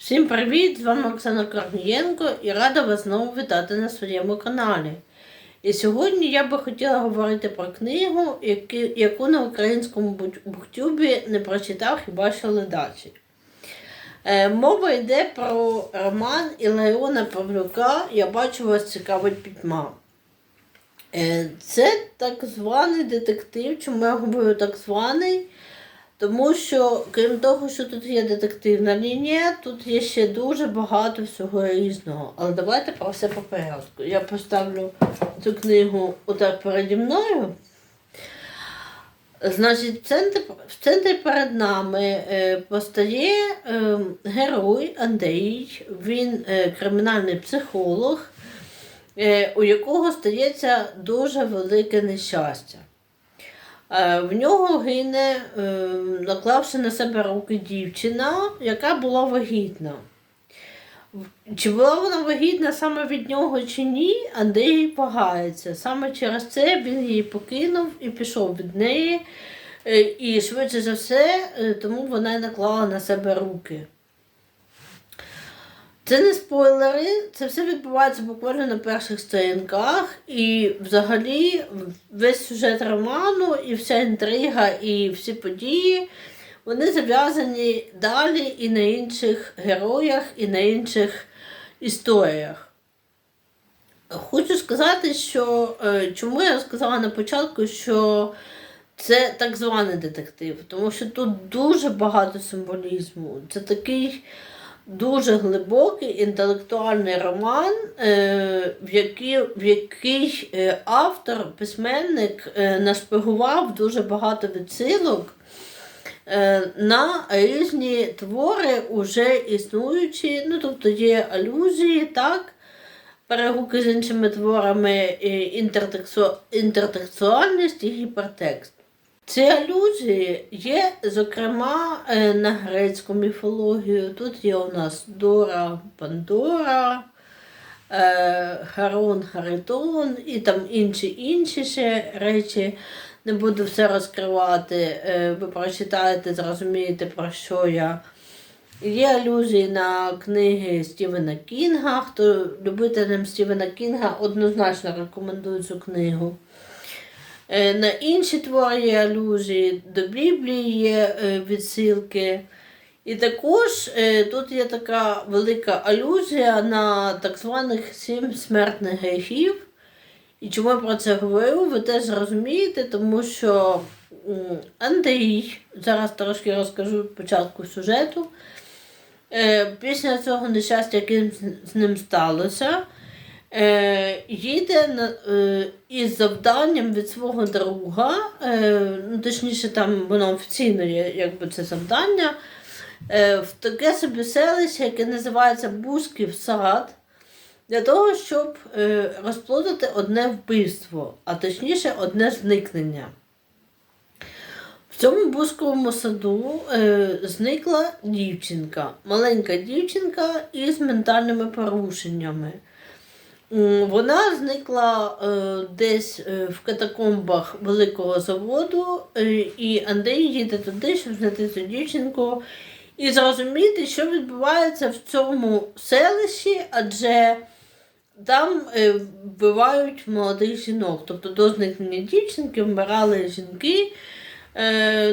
Всім привіт! З вами Оксана Корнієнко і рада вас знову вітати на своєму каналі. І сьогодні я би хотіла говорити про книгу, яку на українському бук- буктюбі не прочитав хіба що ледачі. Е, мова йде про роман Іларіона Павлюка Я бачу вас цікавить пітьма. Е, це так званий детектив. Чому я говорю так званий? Тому що, крім того, що тут є детективна лінія, тут є ще дуже багато всього різного. Але давайте про все по порядку. Я поставлю цю книгу отак переді мною. Значить, в центрі, в центрі перед нами е, постає е, герой Андрій, він е, кримінальний психолог, у якого стається дуже велике нещастя. Е, В нього гине, е, наклавши на себе руки дівчина, яка була вагітна. Чи була вона вагітна саме від нього чи ні, Андрій вагається. Саме через це він її покинув і пішов від неї. Е, І швидше за все, тому вона й наклала на себе руки. Це не спойлери, це все відбувається буквально на перших сторінках. І взагалі весь сюжет роману, і вся інтрига, і всі події, вони зав'язані далі і на інших героях, і на інших історіях. Хочу сказати, що е, чому я сказала на початку, що це так званий детектив, тому що тут дуже багато символізму. Це такий дуже глибокий інтелектуальний роман, е, в який, в який е, автор, письменник е, нашпигував дуже багато відсилок на різні твори, уже існуючі, ну тобто є алюзії, так, перегуки з іншими творами, інтертексу- інтертекстуальність і гіпертекст. Ці алюзії є, зокрема, е, на грецьку міфологію. Тут є у нас Дора, Пандора, е, Харон, Харитон і там інші інші ще речі. Не буду все розкривати. е, Ви прочитаєте, зрозумієте, про що я. Є алюзії на книги Стівена Кінга. Хто любителям Стівена Кінга однозначно рекомендую цю книгу. Е, На інші твори алюзії, до Біблії є е, відсилки. І також е, тут є така велика алюзія на так званих сім смертних гріхів. І чому я про це говорю, ви теж зрозумієте, тому що Андрій, зараз трошки розкажу початку сюжету. Після цього нещастя, яке з- з ним сталося, е, їде на, е, із завданням від свого друга, е, ну, точніше, там воно офіційно є, якби це завдання, е, в таке собі селище, яке називається Бузьків сад, для того, щоб е, розплодити одне вбивство, а точніше одне зникнення. В цьому бузковому саду е, зникла дівчинка, маленька дівчинка із ментальними порушеннями. Вона зникла е, десь е, в катакомбах великого заводу, е, і Андрій їде туди, щоб знайти цю дівчинку і зрозуміти, що відбувається в цьому селищі, адже там вбивають молодих жінок. Тобто до зникнення дівчинки вмирали жінки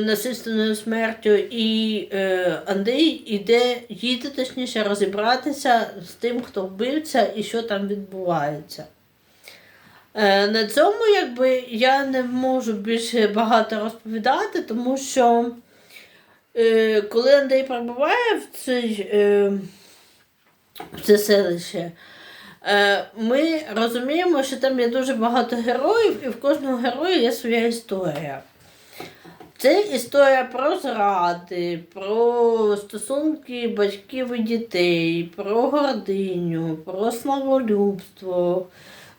насильственною смертю, і е, Андрій іде, їде точніше розібратися з тим, хто вбивця і що там відбувається. Е, на цьому якби я не можу більше багато розповідати, тому що е, коли Андрій прибуває в цей, е, в це селище, е, ми розуміємо, що там є дуже багато героїв, і в кожного героя є своя історія. Це історія про зради, про стосунки батьків і дітей, про гординю, про славолюбство.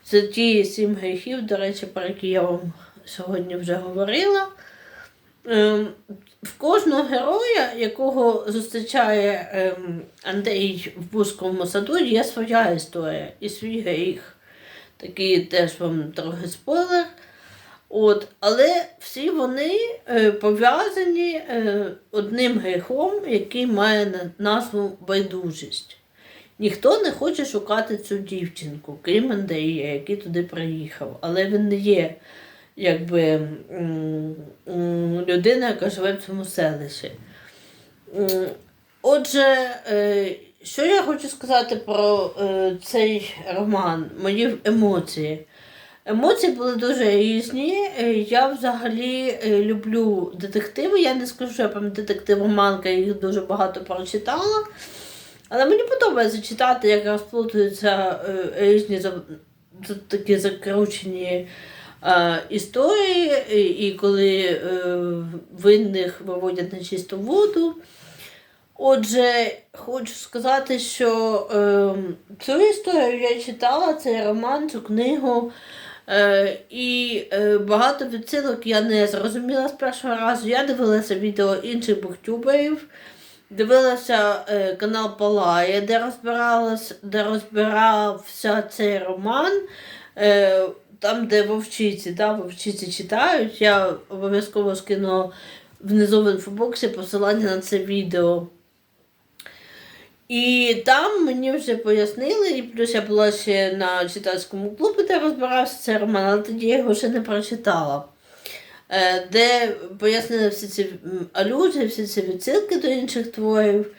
Це ті сім гріхів, до речі, про які я вам сьогодні вже говорила. Ем, В кожного героя, якого зустрічає ем, Андрій в Бузькому саду, є своя історія і свій гріх. Такий теж вам трохи спойлер. От, але всі вони е, пов'язані е, одним гріхом, який має назву байдужість. Ніхто не хоче шукати цю дівчинку, крім Андрія, який туди приїхав. Але він не є якби, людина, яка живе в цьому селищі. Отже, е, що я хочу сказати про цей роман, мої емоції. Емоції були дуже різні. Е, Я взагалі е, люблю детективи. Я не скажу, що я прям детективоманка, я їх дуже багато прочитала. Але мені подобається читати, як розплутуються е, різні такі закручені історії, і, коли винних виводять на чисту воду. Отже, хочу сказати, що е, цю історію я читала, цей роман, цю книгу. Е, і е, багато відсилок я не зрозуміла з першого разу. Я дивилася відео інших буктюберів, дивилася е, канал Палає, де розбиралась, де розбирався цей роман. Там, де вовчиці, да, вовчиці читають. Я обов'язково скину внизу в інфобоксі посилання на це відео. І там мені вже пояснили, і плюс я була ще на читацькому клубі, де розбирався цей роман, але тоді я його ще не прочитала. Е, Де пояснили всі ці алюзії, всі ці відсилки до інших творів.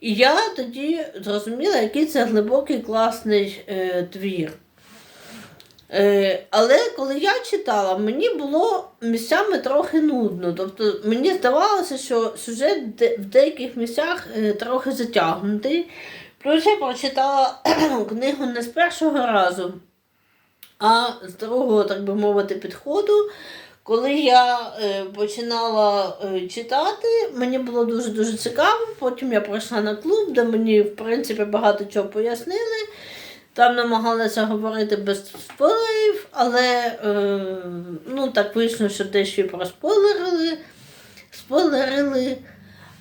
І я тоді зрозуміла, який це глибокий класний е, твір. Е, але коли я читала, мені було місцями трохи нудно. Тобто мені здавалося, що сюжет в деяких місцях е, трохи затягнутий. Плюс я прочитала книгу не з першого разу, а з другого, так би мовити, підходу. Коли я е, починала читати, мені було дуже-дуже цікаво. Потім я прийшла на клуб, де мені, в принципі, багато чого пояснили. Там намагалися говорити без спойлерів, але е, ну, так вийшло, що дещо проспойлерили. Спойлерили.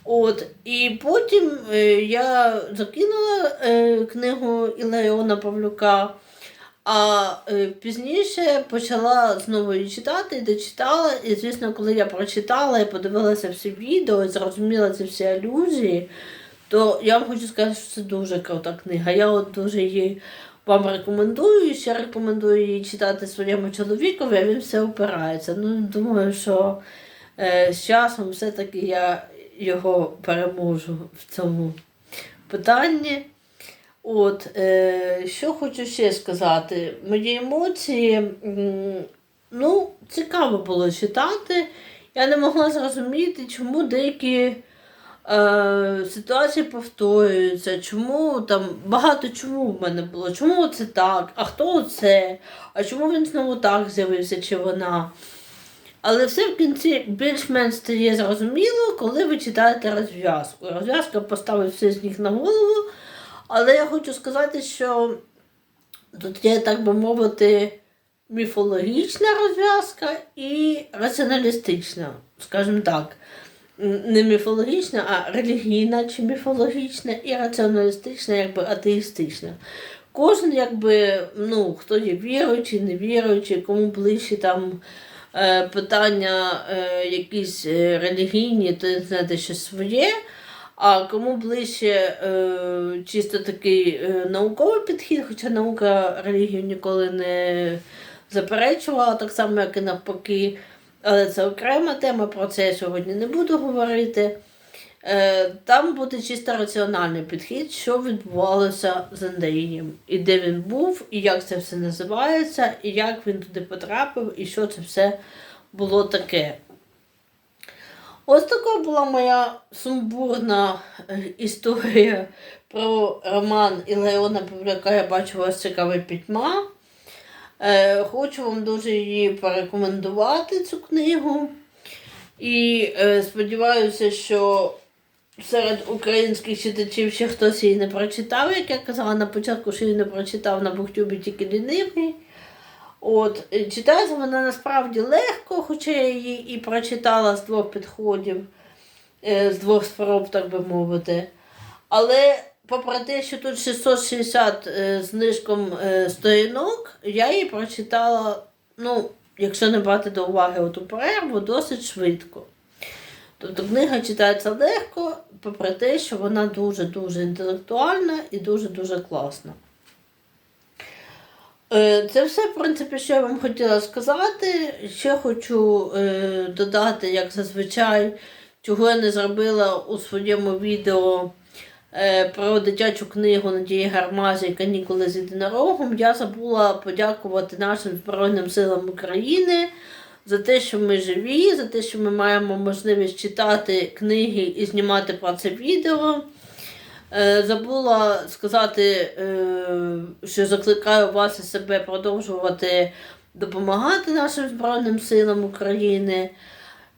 От. І потім е, я закинула е, книгу Іларіона Павлюка, а е, пізніше почала знову її читати і дочитала. І, звісно, коли я прочитала і подивилася всі відео і зрозуміла ці всі алюзії, то я вам хочу сказати, що це дуже крута книга. Я от дуже її вам рекомендую. Ще рекомендую її читати своєму чоловікові, а він все опирається. Ну, думаю, що е, з часом все-таки я його переможу в цьому питанні. От, е, що хочу ще сказати. Мої емоції, ну, цікаво було читати. Я не могла зрозуміти, чому деякі е, ситуації повторюються, чому там багато чому в мене було, чому це так, а хто це, а чому він знову так з'явився, чи вона. Але все в кінці більш-менш стає зрозуміло, коли ви читаєте розв'язку. Розв'язка поставить все з ніг на голову. Але я хочу сказати, що тут є, так би мовити, міфологічна розв'язка і раціоналістична, скажімо так. Не міфологічна, а релігійна чи міфологічна і раціоналістична, якби атеїстична. Кожен, якби, ну, хто є віруючий, невіруючий, кому ближче там е, питання е, якісь е, релігійні, то знаєте, щось своє. А кому ближче е, чисто такий е, науковий підхід, хоча наука релігію ніколи не заперечувала, так само, як і навпаки. Але це окрема тема, про це я сьогодні не буду говорити. Е, там буде чисто раціональний підхід, що відбувалося з Андрієм, і де він був, і як це все називається, і як він туди потрапив, і що це все було таке. Ось така була моя сумбурна е, історія про роман Ілеона Павляка Я бачу вас цікавий пітьма. Е, хочу вам дуже її порекомендувати, цю книгу. І е, сподіваюся, що серед українських читачів ще хтось її не прочитав, як я казала на початку, що її не прочитав на Бухтюбі тільки лінивий. От, читається вона насправді легко, хоча я її і прочитала з двох підходів, е, з двох спроб, так би мовити. Але попри те, що тут 660 е, знижком е, сторінок, я її прочитала ну, якщо не брати до уваги оту перерву, досить швидко. Тобто книга читається легко, попри те, що вона дуже-дуже інтелектуальна і дуже-дуже класна. Е, Це все, в принципі, що я вам хотіла сказати. Ще хочу е, додати, як зазвичай, чого я не зробила у своєму відео про дитячу книгу Надії Гармазі Канікули з єдинорогом. Я забула подякувати нашим Збройним силам України за те, що ми живі, за те, що ми маємо можливість читати книги і знімати про це відео. Е, Забула сказати, е, що закликаю вас і себе продовжувати допомагати нашим Збройним силам України.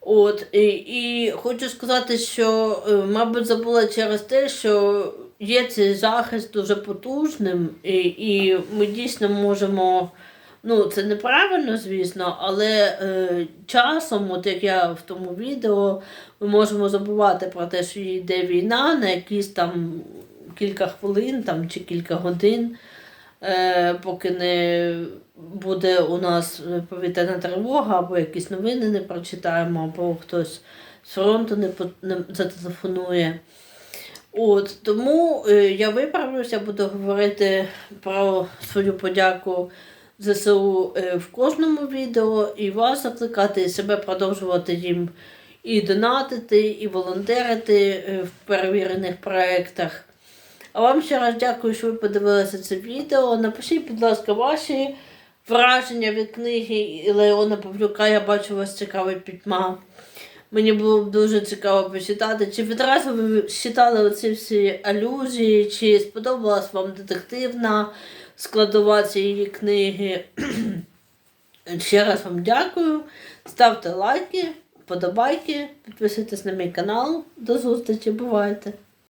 От, і, і хочу сказати, що, е, мабуть, забула через те, що є цей захист дуже потужним, і, і ми дійсно можемо. Ну, це неправильно, звісно, але е, часом, от як я в тому відео, ми можемо забувати про те, що йде війна на якісь там кілька хвилин там, чи кілька годин, е, поки не буде у нас повітряна тривога, або якісь новини не прочитаємо, або хтось з фронту не, не зателефонує. От, тому е, я виправлюся, буду говорити про свою подяку ЗСУ е, в кожному відео і вас закликати і себе продовжувати їм і донатити, і волонтерити е, в перевірених проєктах. А вам ще раз дякую, що ви подивилися це відео. Напишіть, будь ласка, ваші враження від книги Леона Павлюка. Я бачу, вас цікавить пітьма. Мені було б дуже цікаво почитати, чи відразу ви читали оці всі алюзії, чи сподобалась вам детективна складова цієї книги. Ще раз вам дякую. Ставте лайки, подобайки, підписуйтесь на мій канал. До зустрічі, бувайте!